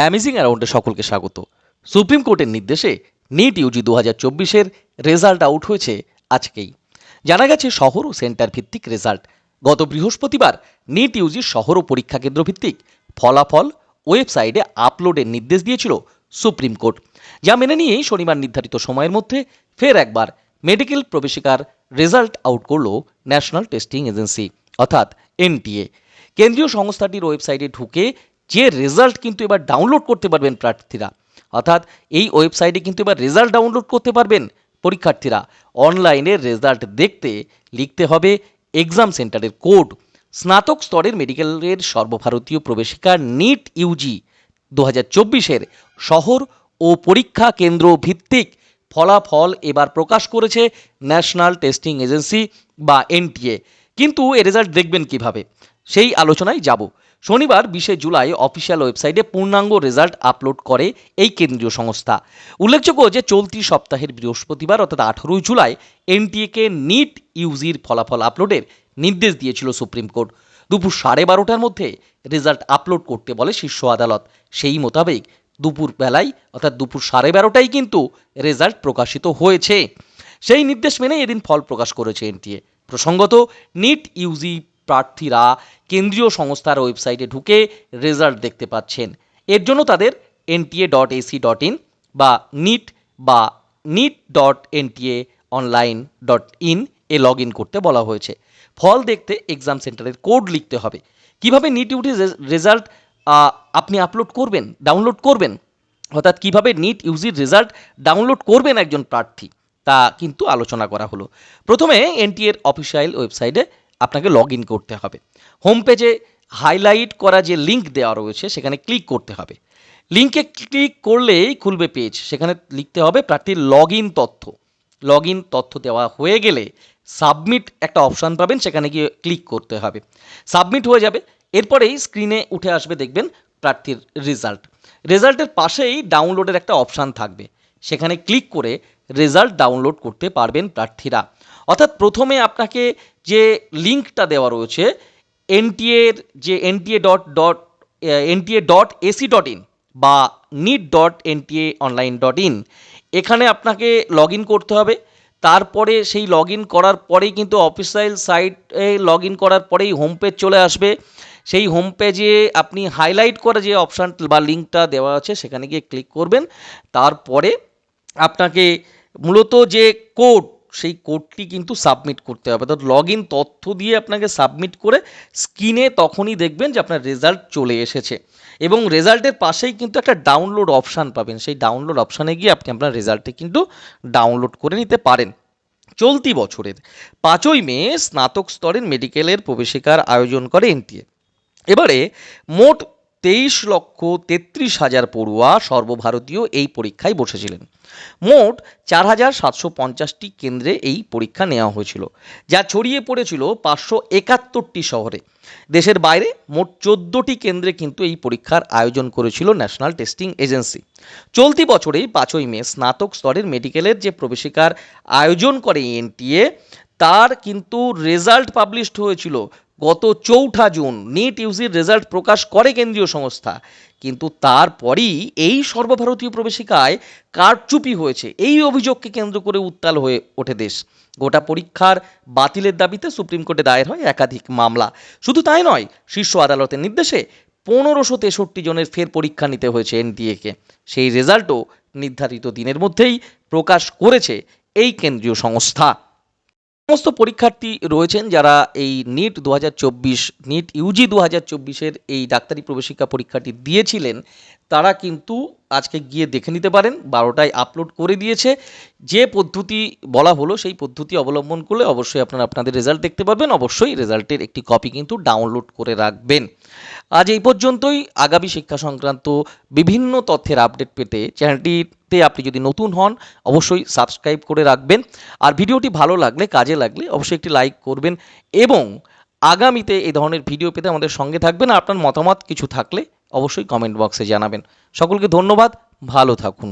Amazing অ্যারাউন্ডে সকলকে স্বাগত। Supreme কোর্টের নির্দেশে নিট ইউজি দু হাজার চব্বিশের রেজাল্ট আউট হয়েছে আজকেই। জানা গেছে শহর ও সেন্টার ভিত্তিক রেজাল্ট। গত বৃহস্পতিবার নিট ইউজির শহর ও পরীক্ষা কেন্দ্র ভিত্তিক ফলাফল ওয়েবসাইটে আপলোডের নির্দেশ দিয়েছিল সুপ্রিম কোর্ট, যা মেনে নিয়েই শনিবার নির্ধারিত সময়ের মধ্যে ফের একবার মেডিকেল প্রবেশিকার রেজাল্ট আউট করল ন্যাশনাল টেস্টিং এজেন্সি, অর্থাৎ এনটিএ। কেন্দ্রীয় সংস্থাটির ওয়েবসাইটে ঢুকে যে রেজাল্ট কিন্তু এবার ডাউনলোড করতে পারবেন প্রার্থীরা। অর্থাৎ এই ওয়েবসাইটে কিন্তু এবার রেজাল্ট ডাউনলোড করতে পারবেন পরীক্ষার্থীরা। অনলাইনে রেজাল্ট দেখতে লিখতে হবে এক্সাম সেন্টারের কোড স্নাতক স্তরের মেডিকেলের সর্বভারতীয় প্রবেশিকা নিট ইউজি দু হাজার চব্বিশের শহর ও পরীক্ষা কেন্দ্র ভিত্তিক ফলাফল এবার প্রকাশ করেছে ন্যাশনাল টেস্টিং এজেন্সি বা এনটিএ কিন্তু এ রেজাল্ট দেখবেন কীভাবে? সেই আলোচনায় যাব। শনিবার বিশে জুলাই অফিসিয়াল ওয়েবসাইটে পূর্ণাঙ্গ রেজাল্ট আপলোড করে এই কেন্দ্রীয় সংস্থা। উল্লেখযোগ্য যে চলতি সপ্তাহের বৃহস্পতিবার, অর্থাৎ আঠারোই জুলাই, এনটিএকে নিট ইউজির ফলাফল আপলোডের নির্দেশ দিয়েছিল সুপ্রিম কোর্ট। দুপুর সাড়ে বারোটার মধ্যে রেজাল্ট আপলোড করতে বলে শীর্ষ আদালত। সেই মোতাবেক দুপুর বেলায়, অর্থাৎ দুপুর সাড়ে বারোটায় কিন্তু রেজাল্ট প্রকাশিত হয়েছে। সেই নির্দেশ মেনে এদিন ফল প্রকাশ করেছে এনটিএ। প্রসঙ্গত, নিট ইউজি প্রার্থীরা কেন্দ্রীয় সংস্থার ওয়েবসাইটে ঢুকে রেজাল্ট দেখতে পাচ্ছেন। এর জন্য তাদের NTA dot AC dot in বা নিট বা NEET dot NTA online dot in A log in করতে বলা হয়েছে। ফল দেখতে এক্সাম সেন্টারের কোড লিখতে হবে। কীভাবে নিট ইউটি রেজাল্ট আপনি আপলোড করবেন, ডাউনলোড করবেন? অর্থাৎ কীভাবে নিট ইউজির রেজাল্ট ডাউনলোড করবেন একজন প্রার্থী? তা কিন্তু আলোচনা করা হলো। প্রথমে এনটিএর অফিসিয়াল ওয়েবসাইটে আপনাকে লগ ইন করতে হবে। হোম পেজে হাইলাইট করা যে লিঙ্ক দেওয়া রয়েছে, সেখানে ক্লিক করতে হবে। লিঙ্কে ক্লিক করলেই খুলবে পেজ সেখানে লিখতে হবে প্রার্থীর লগ ইন তথ্য। লগ ইন তথ্য দেওয়া হয়ে গেলে সাবমিট একটা অপশান পাবেন, সেখানে গিয়ে ক্লিক করতে হবে। সাবমিট হয়ে যাবে, এরপরেই স্ক্রিনে উঠে আসবে, দেখবেন প্রার্থীর রেজাল্ট রেজাল্টের পাশেই ডাউনলোডের একটা অপশান থাকবে। সেখানে ক্লিক করে রেজাল্ট ডাউনলোড করতে পারবেন প্রার্থীরা। অর্থাৎ প্রথমে আপনাকে যে লিঙ্কটা দেওয়া রয়েছে এনটিএর যে NTA dot dot NTA dot AC dot in বা NEET dot NTA online dot in এখানে আপনাকে লগ ইন করতে হবে। তারপরে সেই লগ ইন করার পরেই কিন্তু অফিসিয়াল সাইটে লগ ইন করার পরেই হোম পেজ চলে আসবে। সেই হোম পেজে আপনি হাইলাইট করা যে অপশান বা লিঙ্কটা দেওয়া আছে, সেখানে গিয়ে ক্লিক করবেন। তারপরে আপনাকে মূলত যে কোড সেই কোডটি কিন্তু সাবমিট করতে হবে। অর্থাৎ লগ ইন তথ্য দিয়ে আপনাকে সাবমিট করে স্ক্রিনে তখনই দেখবেন যে আপনার রেজাল্ট চলে এসেছে। এবং রেজাল্টের পাশেই কিন্তু একটা ডাউনলোড অপশান পাবেন। সেই ডাউনলোড অপশানে গিয়ে আপনি আপনার রেজাল্টটি কিন্তু ডাউনলোড করে নিতে পারেন। চলতি বছরের পাঁচই মে স্নাতক স্তরের মেডিকেলের প্রবেশিকার আয়োজন করে এনটিএ। এবারে মোট তেইশ লক্ষ তেত্রিশ হাজার পড়ুয়া সর্বভারতীয় এই পরীক্ষায় বসেছিলেন। মোট চার হাজার সাতশো পঞ্চাশটি কেন্দ্রে এই পরীক্ষা নেওয়া হয়েছিল, যা ছড়িয়ে পড়েছিল পাঁচশো একাত্তরটি শহরে। দেশের বাইরে মোট চোদ্দোটি কেন্দ্রে কিন্তু এই পরীক্ষার আয়োজন করেছিল ন্যাশনাল টেস্টিং এজেন্সি। চলতি বছরেই পাঁচই মে স্নাতক স্তরের মেডিকেলের যে প্রবেশিকার আয়োজন করে এনটিএ তার কিন্তু রেজাল্ট পাবলিশড হয়েছিল গত চৌঠা জুন নিট ইউজির রেজাল্ট প্রকাশ করে কেন্দ্রীয় সংস্থা। কিন্তু তারপরই এই সর্বভারতীয় প্রবেশিকায় কারচুপি হয়েছে। এই অভিযোগকে কেন্দ্র করে উত্তাল হয়ে ওঠে দেশ। গোটা পরীক্ষার বাতিলের দাবিতে সুপ্রিম কোর্টে দায়ের হয় একাধিক মামলা। শুধু তাই নয়, শীর্ষ আদালতের নির্দেশে পনেরোশো তেষট্টি জনের ফের পরীক্ষা নিতে হয়েছে এনডিএকে। সেই রেজাল্টও নির্ধারিত দিনের মধ্যেই প্রকাশ করেছে এই কেন্দ্রীয় সংস্থা। সমস্ত পরীক্ষার্থী রয়েছেন যারা এই নিট দু নিট ইউজি দু হাজার এই ডাক্তারি প্রবেশিকা পরীক্ষাটি দিয়েছিলেন, তারা কিন্তু আজকে গিয়ে দেখে নিতে পারেন, বারোটায় আপলোড করে দিয়েছে। যে পদ্ধতি বলা হলো সেই পদ্ধতি অবলম্বন করলে অবশ্যই আপনারা আপনাদের রেজাল্ট দেখতে পারবেন অবশ্যই রেজাল্টের একটি কপি কিন্তু ডাউনলোড করে রাখবেন। আজ এই পর্যন্তই, আগামী শিক্ষা সংক্রান্ত বিভিন্ন তথ্যের আপডেট পেতে চ্যানেলটিতে আপনি যদি নতুন হন, অবশ্যই সাবস্ক্রাইব করে রাখবেন। আর ভিডিওটি ভালো লাগলে, কাজে লাগলে অবশ্যই একটি লাইক করবেন এবং আগামীতে এই ধরনের ভিডিও পেতে আমাদের সঙ্গে থাকবেন। আপনার মতামত কিছু থাকলে অবশ্যই কমেন্ট বক্সে জানাবেন। সকলকে ধন্যবাদ, ভালো থাকুন।